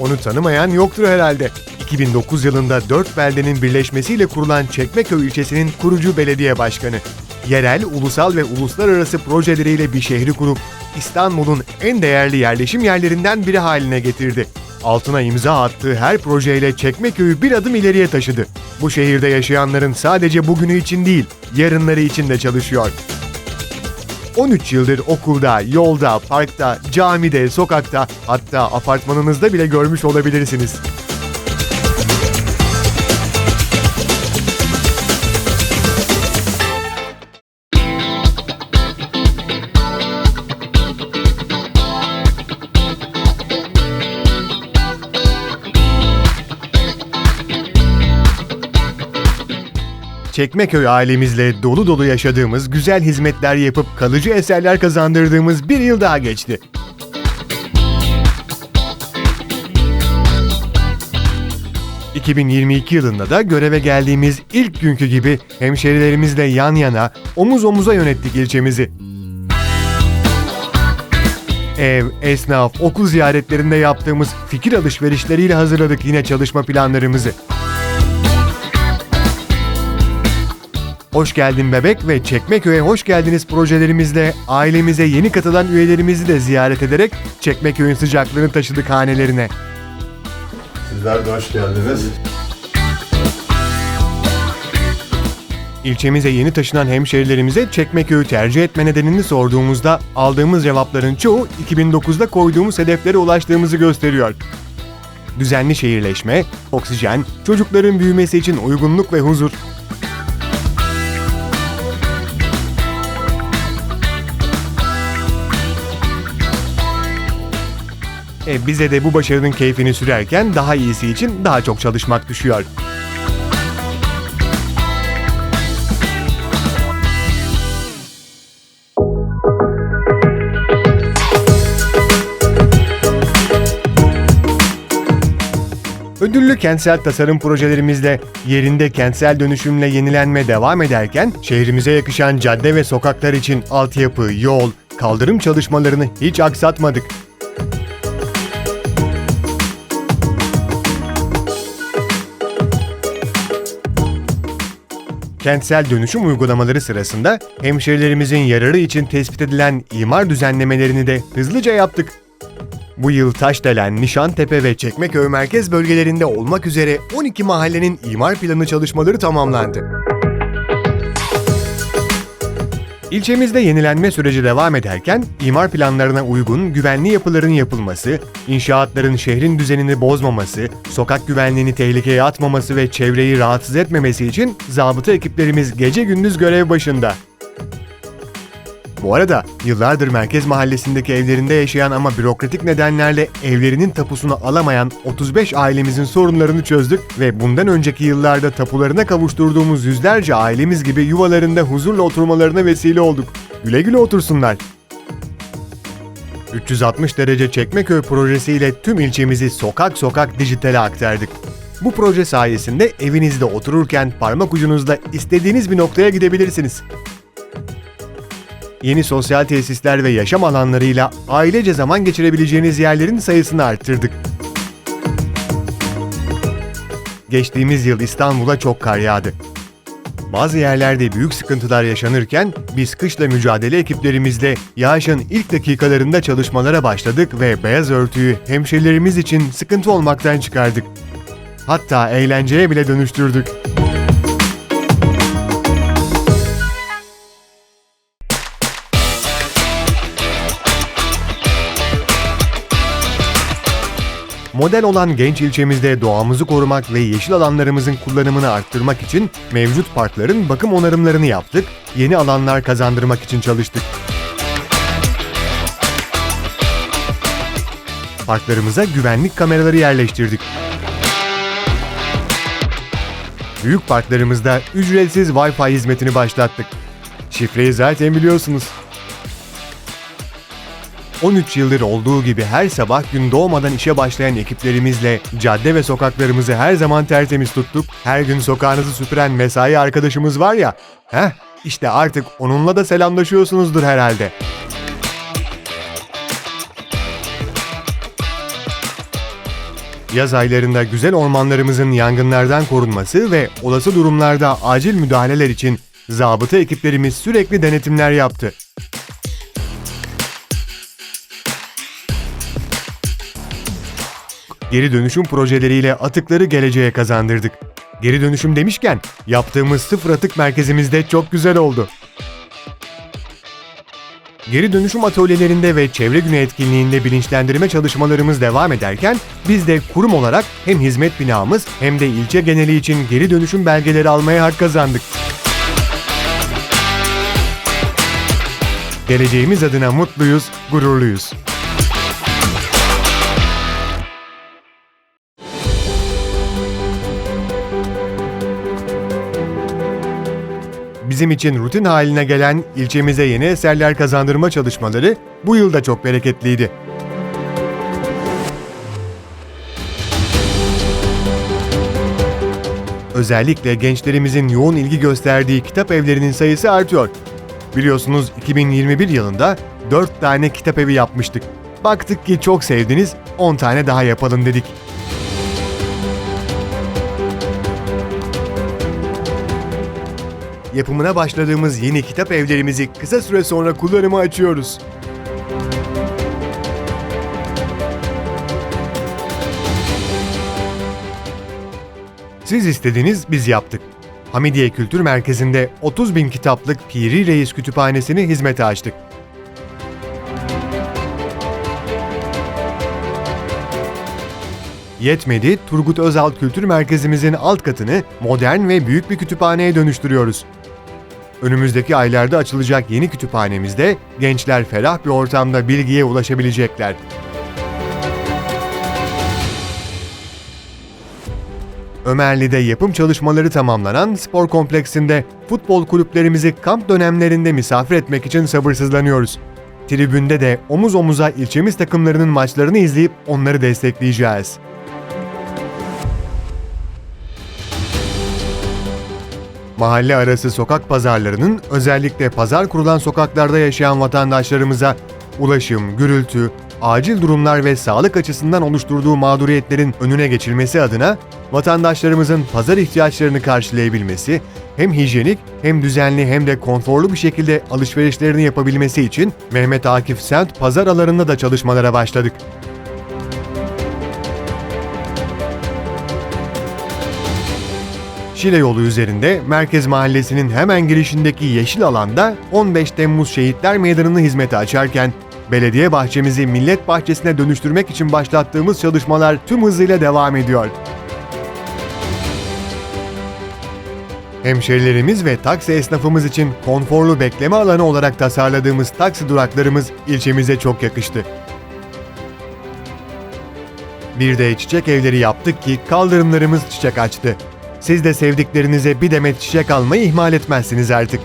Onu tanımayan yoktur herhalde. 2009 yılında dört beldenin birleşmesiyle kurulan Çekmeköy ilçesinin kurucu belediye başkanı. Yerel, ulusal ve uluslararası projeleriyle bir şehri kurup İstanbul'un en değerli yerleşim yerlerinden biri haline getirdi. Altına imza attığı her projeyle Çekmeköy'ü bir adım ileriye taşıdı. Bu şehirde yaşayanların sadece bugünü için değil, yarınları için de çalışıyor. 13 yıldır okulda, yolda, parkta, camide, sokakta, hatta apartmanınızda bile görmüş olabilirsiniz. Çekmeköy ailemizle dolu dolu yaşadığımız, güzel hizmetler yapıp kalıcı eserler kazandırdığımız bir yıl daha geçti. ...2022 yılında da göreve geldiğimiz ilk günkü gibi hemşerilerimizle yan yana, omuz omuza yönettik ilçemizi. Ev, esnaf, okul ziyaretlerinde yaptığımız fikir alışverişleriyle hazırladık yine çalışma planlarımızı. Hoş geldin bebek ve Çekmeköy'e hoş geldiniz projelerimizle ailemize yeni katılan üyelerimizi de ziyaret ederek Çekmeköy'ün sıcaklığını taşıdık hanelerine. Sizler de hoş geldiniz. İlçemize yeni taşınan hemşerilerimize Çekmeköy'ü tercih etme nedenini sorduğumuzda aldığımız cevapların çoğu 2009'da koyduğumuz hedeflere ulaştığımızı gösteriyor. Düzenli şehirleşme, oksijen, çocukların büyümesi için uygunluk ve huzur, E, bize de bu başarının keyfini sürerken daha iyisi için daha çok çalışmak düşüyor. Ödüllü kentsel tasarım projelerimizle yerinde kentsel dönüşümle yenilenme devam ederken şehrimize yakışan cadde ve sokaklar için altyapı, yol, kaldırım çalışmalarını hiç aksatmadık. Kentsel dönüşüm uygulamaları sırasında hemşerilerimizin yararı için tespit edilen imar düzenlemelerini de hızlıca yaptık. Bu yıl Taşdelen, Nişantepe ve Çekmeköy merkez bölgelerinde olmak üzere 12 mahallenin imar planı çalışmaları tamamlandı. İlçemizde yenilenme süreci devam ederken imar planlarına uygun güvenli yapıların yapılması, inşaatların şehrin düzenini bozmaması, sokak güvenliğini tehlikeye atmaması ve çevreyi rahatsız etmemesi için zabıta ekiplerimiz gece gündüz görev başında. Bu arada yıllardır merkez mahallesindeki evlerinde yaşayan ama bürokratik nedenlerle evlerinin tapusunu alamayan 35 ailemizin sorunlarını çözdük ve bundan önceki yıllarda tapularına kavuşturduğumuz yüzlerce ailemiz gibi yuvalarında huzurla oturmalarına vesile olduk. Güle güle otursunlar. 360 derece Çekmeköy projesiyle tüm ilçemizi sokak sokak dijitale aktardık. Bu proje sayesinde evinizde otururken parmak ucunuzla istediğiniz bir noktaya gidebilirsiniz yeni sosyal tesisler ve yaşam alanlarıyla ailece zaman geçirebileceğiniz yerlerin sayısını arttırdık. Geçtiğimiz yıl İstanbul'a çok kar yağdı. Bazı yerlerde büyük sıkıntılar yaşanırken biz kışla mücadele ekiplerimizle yağışın ilk dakikalarında çalışmalara başladık ve beyaz örtüyü hemşerilerimiz için sıkıntı olmaktan çıkardık. Hatta eğlenceye bile dönüştürdük. Model olan genç ilçemizde doğamızı korumak ve yeşil alanlarımızın kullanımını arttırmak için mevcut parkların bakım onarımlarını yaptık, yeni alanlar kazandırmak için çalıştık. Parklarımıza güvenlik kameraları yerleştirdik. Büyük parklarımızda ücretsiz Wi-Fi hizmetini başlattık. Şifreyi zaten biliyorsunuz. 13 yıldır olduğu gibi her sabah gün doğmadan işe başlayan ekiplerimizle cadde ve sokaklarımızı her zaman tertemiz tuttuk. Her gün sokağınızı süpüren mesai arkadaşımız var ya, heh işte artık onunla da selamlaşıyorsunuzdur herhalde. Yaz aylarında güzel ormanlarımızın yangınlardan korunması ve olası durumlarda acil müdahaleler için zabıta ekiplerimiz sürekli denetimler yaptı. Geri dönüşüm projeleriyle atıkları geleceğe kazandırdık. Geri dönüşüm demişken yaptığımız sıfır atık merkezimizde çok güzel oldu. Geri dönüşüm atölyelerinde ve çevre günü etkinliğinde bilinçlendirme çalışmalarımız devam ederken biz de kurum olarak hem hizmet binamız hem de ilçe geneli için geri dönüşüm belgeleri almaya hak kazandık. Geleceğimiz adına mutluyuz, gururluyuz. Bizim için rutin haline gelen ilçemize yeni eserler kazandırma çalışmaları bu yıl da çok bereketliydi. Özellikle gençlerimizin yoğun ilgi gösterdiği kitap evlerinin sayısı artıyor. Biliyorsunuz 2021 yılında 4 tane kitap evi yapmıştık. Baktık ki çok sevdiniz, 10 tane daha yapalım dedik. Yapımına başladığımız yeni kitap evlerimizi kısa süre sonra kullanıma açıyoruz. Siz istediniz, biz yaptık. Hamidiye Kültür Merkezi'nde 30 bin kitaplık Piri Reis Kütüphanesi'ni hizmete açtık. Yetmedi, Turgut Özal Kültür Merkezimizin alt katını modern ve büyük bir kütüphaneye dönüştürüyoruz. Önümüzdeki aylarda açılacak yeni kütüphanemizde gençler ferah bir ortamda bilgiye ulaşabilecekler. Ömerli'de yapım çalışmaları tamamlanan spor kompleksinde futbol kulüplerimizi kamp dönemlerinde misafir etmek için sabırsızlanıyoruz. Tribünde de omuz omuza ilçemiz takımlarının maçlarını izleyip onları destekleyeceğiz. Mahalle arası sokak pazarlarının özellikle pazar kurulan sokaklarda yaşayan vatandaşlarımıza ulaşım, gürültü, acil durumlar ve sağlık açısından oluşturduğu mağduriyetlerin önüne geçilmesi adına vatandaşlarımızın pazar ihtiyaçlarını karşılayabilmesi, hem hijyenik hem düzenli hem de konforlu bir şekilde alışverişlerini yapabilmesi için Mehmet Akif Sent pazar alanında da çalışmalara başladık. Şile yolu üzerinde Merkez Mahallesi'nin hemen girişindeki yeşil alanda 15 Temmuz Şehitler Meydanı'nı hizmete açarken belediye bahçemizi millet bahçesine dönüştürmek için başlattığımız çalışmalar tüm hızıyla devam ediyor. Hemşerilerimiz ve taksi esnafımız için konforlu bekleme alanı olarak tasarladığımız taksi duraklarımız ilçemize çok yakıştı. Bir de çiçek evleri yaptık ki kaldırımlarımız çiçek açtı. Siz de sevdiklerinize bir demet çiçek almayı ihmal etmezsiniz artık.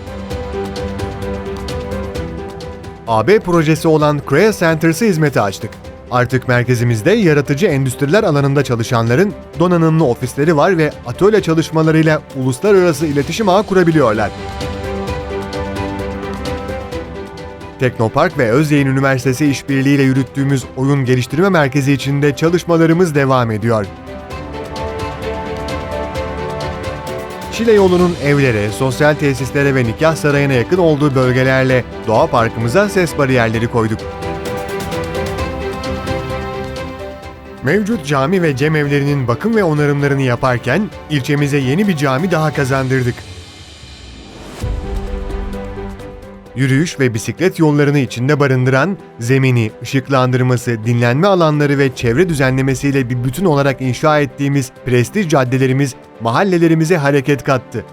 AB projesi olan Crea Centers'ı hizmete açtık. Artık merkezimizde yaratıcı endüstriler alanında çalışanların donanımlı ofisleri var ve atölye çalışmalarıyla uluslararası iletişim ağı kurabiliyorlar. Teknopark ve Özyeğin Üniversitesi işbirliğiyle yürüttüğümüz oyun geliştirme merkezi içinde çalışmalarımız devam ediyor. Şile yolunun evlere, sosyal tesislere ve nikah sarayına yakın olduğu bölgelerle doğa parkımıza ses bariyerleri koyduk. Mevcut cami ve cemevlerinin bakım ve onarımlarını yaparken ilçemize yeni bir cami daha kazandırdık. Yürüyüş ve bisiklet yollarını içinde barındıran, zemini, ışıklandırması, dinlenme alanları ve çevre düzenlemesiyle bir bütün olarak inşa ettiğimiz prestij caddelerimiz mahallelerimize hareket kattı.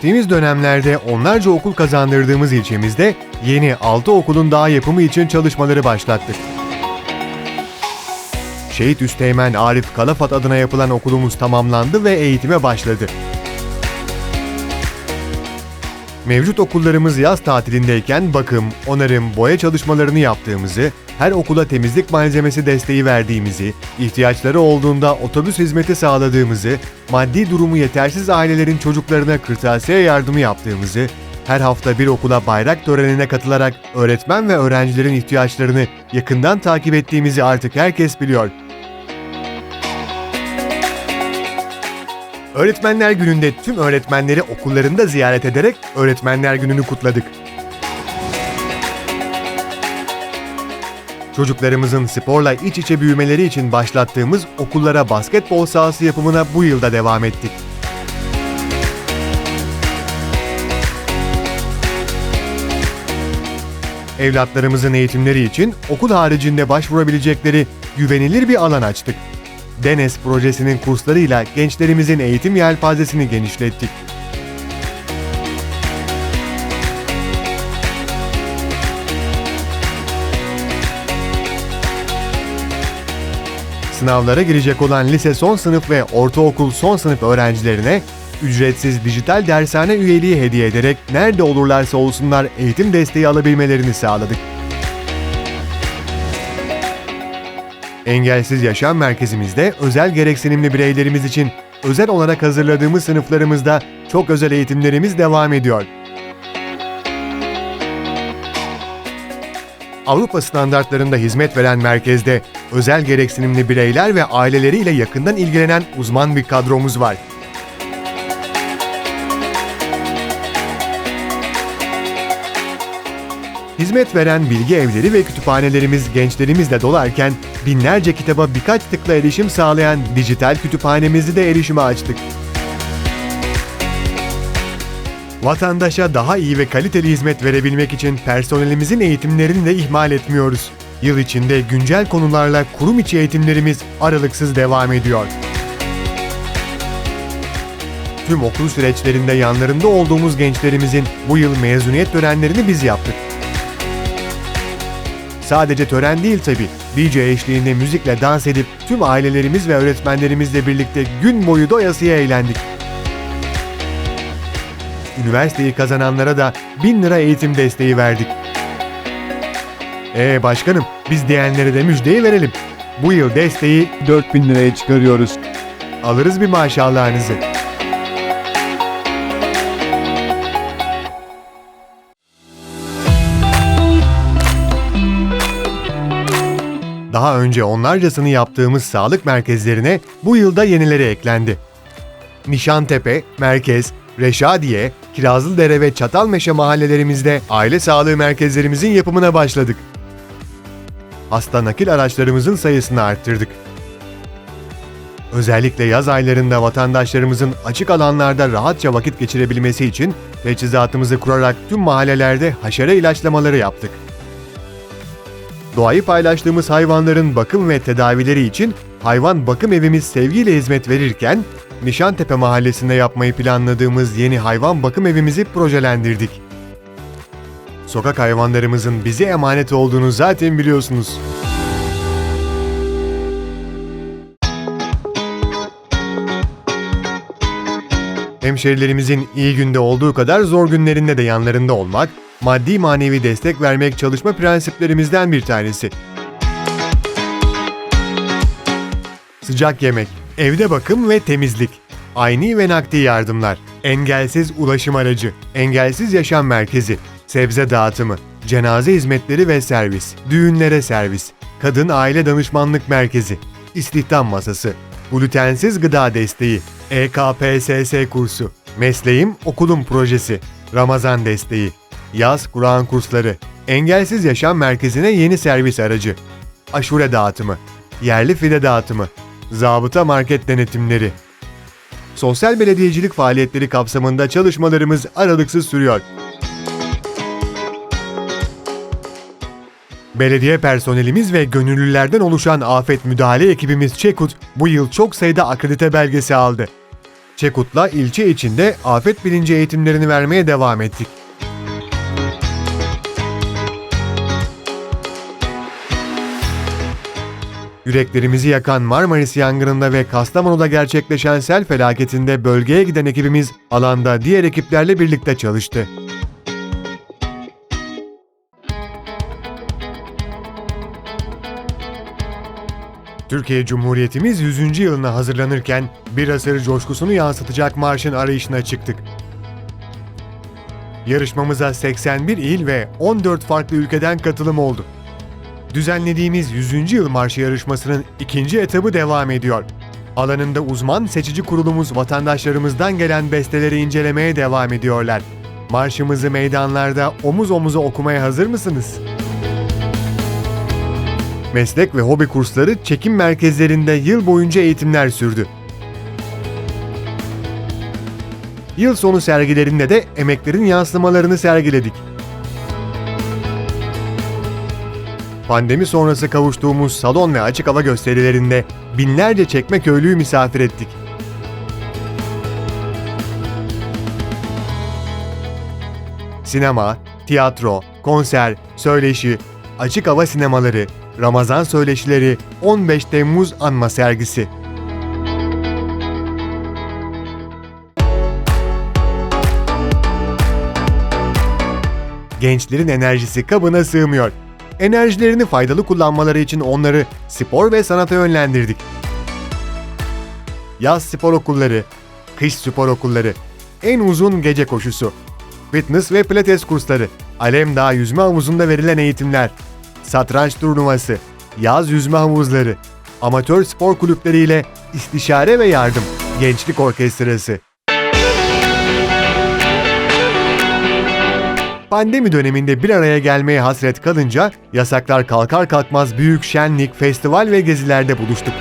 Geçtiğimiz dönemlerde onlarca okul kazandırdığımız ilçemizde yeni 6 okulun daha yapımı için çalışmaları başlattık. Şehit Üsteğmen Arif Kalafat adına yapılan okulumuz tamamlandı ve eğitime başladı. Mevcut okullarımız yaz tatilindeyken bakım, onarım, boya çalışmalarını yaptığımızı, her okula temizlik malzemesi desteği verdiğimizi, ihtiyaçları olduğunda otobüs hizmeti sağladığımızı, maddi durumu yetersiz ailelerin çocuklarına kırtasiye yardımı yaptığımızı, her hafta bir okula bayrak törenine katılarak öğretmen ve öğrencilerin ihtiyaçlarını yakından takip ettiğimizi artık herkes biliyor. Öğretmenler Günü'nde tüm öğretmenleri okullarında ziyaret ederek Öğretmenler Günü'nü kutladık. Çocuklarımızın sporla iç içe büyümeleri için başlattığımız okullara basketbol sahası yapımına bu yılda devam ettik. Evlatlarımızın eğitimleri için okul haricinde başvurabilecekleri güvenilir bir alan açtık. DENES projesinin kurslarıyla gençlerimizin eğitim yelpazesini genişlettik. Sınavlara girecek olan lise son sınıf ve ortaokul son sınıf öğrencilerine ücretsiz dijital dershane üyeliği hediye ederek nerede olurlarsa olsunlar eğitim desteği alabilmelerini sağladık. Engelsiz Yaşam Merkezimizde özel gereksinimli bireylerimiz için özel olarak hazırladığımız sınıflarımızda çok özel eğitimlerimiz devam ediyor. Avrupa standartlarında hizmet veren merkezde özel gereksinimli bireyler ve aileleriyle yakından ilgilenen uzman bir kadromuz var. Hizmet veren bilgi evleri ve kütüphanelerimiz gençlerimizle dolarken binlerce kitaba birkaç tıkla erişim sağlayan dijital kütüphanemizi de erişime açtık. Vatandaşa daha iyi ve kaliteli hizmet verebilmek için personelimizin eğitimlerini de ihmal etmiyoruz. Yıl içinde güncel konularla kurum içi eğitimlerimiz aralıksız devam ediyor. Tüm okul süreçlerinde yanlarında olduğumuz gençlerimizin bu yıl mezuniyet törenlerini biz yaptık. Sadece tören değil tabi. DJ eşliğinde müzikle dans edip tüm ailelerimiz ve öğretmenlerimizle birlikte gün boyu doyasıya eğlendik. Üniversiteyi kazananlara da 1000 lira eğitim desteği verdik. Ee başkanım, biz diyenlere de müjdeyi verelim. Bu yıl desteği 4000 liraya çıkarıyoruz. alırız bir maşallahınızı. Daha önce onlarcasını yaptığımız sağlık merkezlerine bu yılda yenileri eklendi. Nişantepe, Merkez, Reşadiye, Kirazlıdere ve Çatalmeşe mahallelerimizde aile sağlığı merkezlerimizin yapımına başladık. Hasta nakil araçlarımızın sayısını arttırdık. Özellikle yaz aylarında vatandaşlarımızın açık alanlarda rahatça vakit geçirebilmesi için teçhizatımızı kurarak tüm mahallelerde haşere ilaçlamaları yaptık. Doğayı paylaştığımız hayvanların bakım ve tedavileri için hayvan bakım evimiz sevgiyle hizmet verirken, Nişantepe mahallesinde yapmayı planladığımız yeni hayvan bakım evimizi projelendirdik. Sokak hayvanlarımızın bize emanet olduğunu zaten biliyorsunuz. Hemşerilerimizin iyi günde olduğu kadar zor günlerinde de yanlarında olmak, maddi manevi destek vermek çalışma prensiplerimizden bir tanesi. Sıcak yemek, evde bakım ve temizlik, ayni ve nakdi yardımlar, engelsiz ulaşım aracı, engelsiz yaşam merkezi, sebze dağıtımı, cenaze hizmetleri ve servis, düğünlere servis, kadın aile danışmanlık merkezi, istihdam masası, glutensiz gıda desteği, EKPSS kursu, mesleğim okulum projesi, Ramazan desteği, yaz Kur'an kursları, engelsiz yaşam merkezine yeni servis aracı, aşure dağıtımı, yerli fide dağıtımı, zabıta market denetimleri. Sosyal belediyecilik faaliyetleri kapsamında çalışmalarımız aralıksız sürüyor. Belediye personelimiz ve gönüllülerden oluşan afet müdahale ekibimiz Çekut bu yıl çok sayıda akredite belgesi aldı. Çekut'la ilçe içinde afet bilinci eğitimlerini vermeye devam ettik. Yüreklerimizi yakan Marmaris yangınında ve Kastamonu'da gerçekleşen sel felaketinde bölgeye giden ekibimiz alanda diğer ekiplerle birlikte çalıştı. Türkiye Cumhuriyetimiz 100. yılına hazırlanırken bir asır coşkusunu yansıtacak marşın arayışına çıktık. Yarışmamıza 81 il ve 14 farklı ülkeden katılım oldu. Düzenlediğimiz 100. yıl marşı yarışmasının ikinci etabı devam ediyor. Alanında uzman seçici kurulumuz vatandaşlarımızdan gelen besteleri incelemeye devam ediyorlar. Marşımızı meydanlarda omuz omuza okumaya hazır mısınız? Meslek ve hobi kursları çekim merkezlerinde yıl boyunca eğitimler sürdü. Yıl sonu sergilerinde de emeklerin yansımalarını sergiledik. Pandemi sonrası kavuştuğumuz salon ve açık hava gösterilerinde binlerce çekme köylüyü misafir ettik. Sinema, tiyatro, konser, söyleşi, açık hava sinemaları, Ramazan söyleşileri, 15 Temmuz anma sergisi. Gençlerin enerjisi kabına sığmıyor. Enerjilerini faydalı kullanmaları için onları spor ve sanata yönlendirdik. Yaz spor okulları, kış spor okulları, en uzun gece koşusu, fitness ve pilates kursları, Alemdağ yüzme havuzunda verilen eğitimler, satranç turnuvası, yaz yüzme havuzları, amatör spor kulüpleriyle istişare ve yardım, gençlik orkestrası. Pandemi döneminde bir araya gelmeye hasret kalınca yasaklar kalkar kalkmaz büyük şenlik, festival ve gezilerde buluştuk.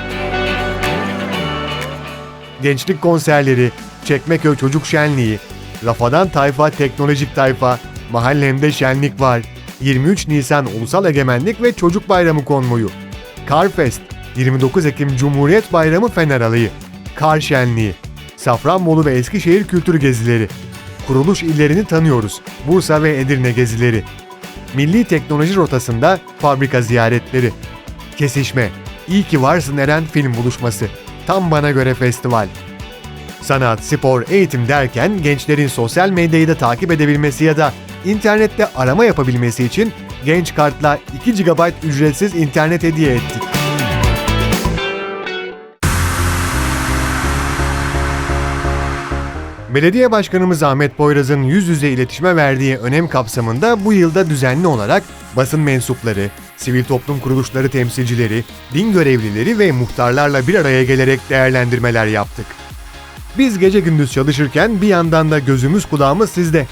Gençlik konserleri, Çekmeköy Çocuk Şenliği, Rafadan Tayfa Teknolojik Tayfa, Mahallemde Şenlik var, 23 Nisan Ulusal Egemenlik ve Çocuk Bayramı konvoyu, Carfest, 29 Ekim Cumhuriyet Bayramı Fener Alayı, Kar Şenliği, Safranbolu ve Eskişehir Kültür Gezileri, kuruluş illerini tanıyoruz. Bursa ve Edirne gezileri. Milli Teknoloji Rotası'nda fabrika ziyaretleri. Kesişme. İyi ki varsın Eren film buluşması. Tam bana göre festival. Sanat, spor, eğitim derken gençlerin sosyal medyayı da takip edebilmesi ya da internette arama yapabilmesi için Genç Kart'la 2 GB ücretsiz internet hediye ettik. Belediye Başkanımız Ahmet Poyraz'ın yüz yüze iletişime verdiği önem kapsamında bu yılda düzenli olarak basın mensupları, sivil toplum kuruluşları temsilcileri, din görevlileri ve muhtarlarla bir araya gelerek değerlendirmeler yaptık. Biz gece gündüz çalışırken bir yandan da gözümüz kulağımız sizde.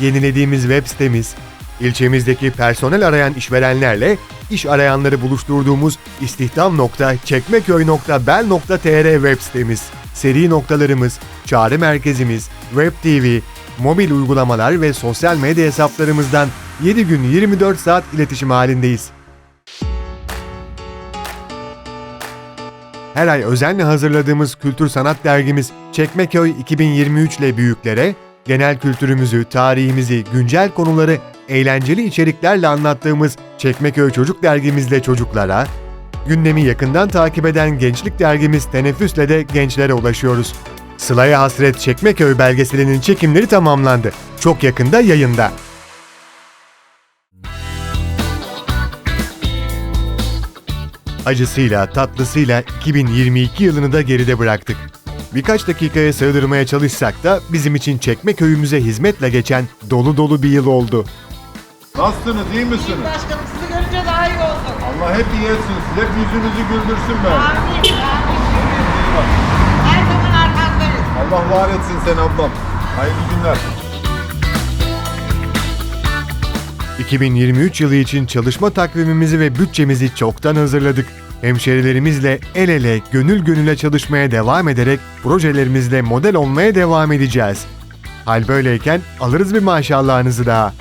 Yenilediğimiz web sitemiz, ilçemizdeki personel arayan işverenlerle iş arayanları buluşturduğumuz istihdam.çekmeköy.bel.tr web sitemiz, seri noktalarımız, çağrı merkezimiz, web TV, mobil uygulamalar ve sosyal medya hesaplarımızdan 7 gün 24 saat iletişim halindeyiz. Her ay özenle hazırladığımız kültür sanat dergimiz Çekmeköy 2023 ile büyüklere, genel kültürümüzü, tarihimizi, güncel konuları eğlenceli içeriklerle anlattığımız Çekmeköy Çocuk dergimizle çocuklara, gündemi yakından takip eden gençlik dergimiz Teneffüs'le de gençlere ulaşıyoruz. Sıla'ya Hasret Çekmeköy belgeselinin çekimleri tamamlandı. Çok yakında yayında. Acısıyla, tatlısıyla 2022 yılını da geride bıraktık. Birkaç dakikaya sığdırmaya çalışsak da bizim için Çekmeköy'ümüze hizmetle geçen dolu dolu bir yıl oldu. Nasılsınız, iyi misiniz? Başkanım sizi görünce daha iyi oldum. Allah hep iyi etsin, siz hep yüzünüzü güldürsün ben. Amin, amin. Allah var etsin seni ablam. Hayırlı günler. 2023 yılı için çalışma takvimimizi ve bütçemizi çoktan hazırladık. Hemşerilerimizle el ele, gönül gönüle çalışmaya devam ederek projelerimizle model olmaya devam edeceğiz. Hal böyleyken alırız bir maşallahınızı daha.